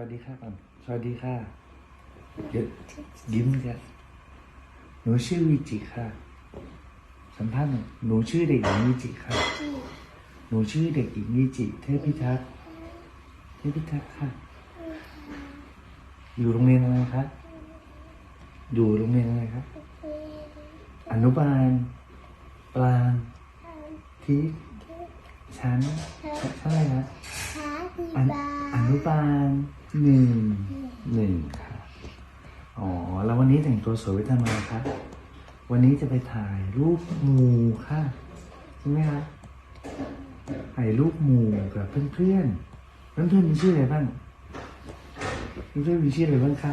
วัสดีค่ะก่อนสวัสดีค่ะเดี๋ยวยิ้มกันหนูชื่อวิจิค่ะ สัมภาษณ์หน่อยหนูชื่อเด็กหญิงวิจิค่ะ หนูชื่อเด็กหญิงวิจิ เทพิทักษ์เทพิทักษ์ค่ะ อยู่โรงเรียนอะไรคะอยู่โรงเรียนอะไรครับ อนุบาล ปลางทิพย์ชั้นเท่าไหร่นะ อนุบาลหนึ่งหนึ่งค่ะอ๋อ แล้ววันนี้แต่งตัวสวยไว้ทำไมคะ วันนี้จะไปถ่ายรูปหมู่ค่ะใช่ไหมคะถ่ายรูปหมู่กับเพื่อนๆเพื่อนๆมีชื่ออะไรบ้างเพื่อนๆมีชื่ออะไรบ้างคะ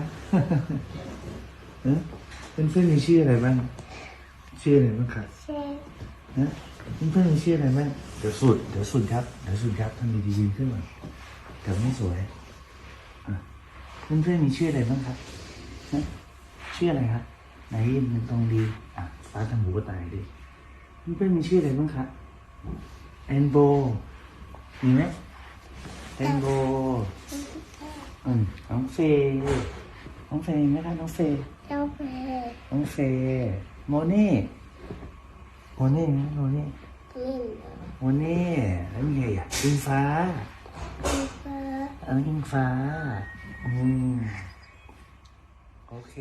เออเพื่อนๆมีชื่ออะไรบ้าง ชื่ออะไรบ้างคะฮะเพื่อนๆมีชื่ออะไรบ้าง เดี๋ยวสุด เดี๋ยวสุดครับ เดี๋ยวสุดครับทำดีๆยืนขึ้นมา เดี๋ยวไม่สวยอะเพื่อนๆมีชื่ออะไรบ้างครับฮะชื่ออะไรครับไหนยืนเป็นตรงดีอะฟ้าทำหูกระต่ายดิเพื่อนๆมีชื่ออะไรบ้างครับแอนโบมีไหมแอนโบอืมน้องเฟย์น้องเฟย์ไหมคะน้องเฟย์น้องเฟย์โมเน่โมเน่ไหมโมเน่โมเน่แล้วมีใครอะอิงฟ้า เอออิงฟ้า อืม โอเค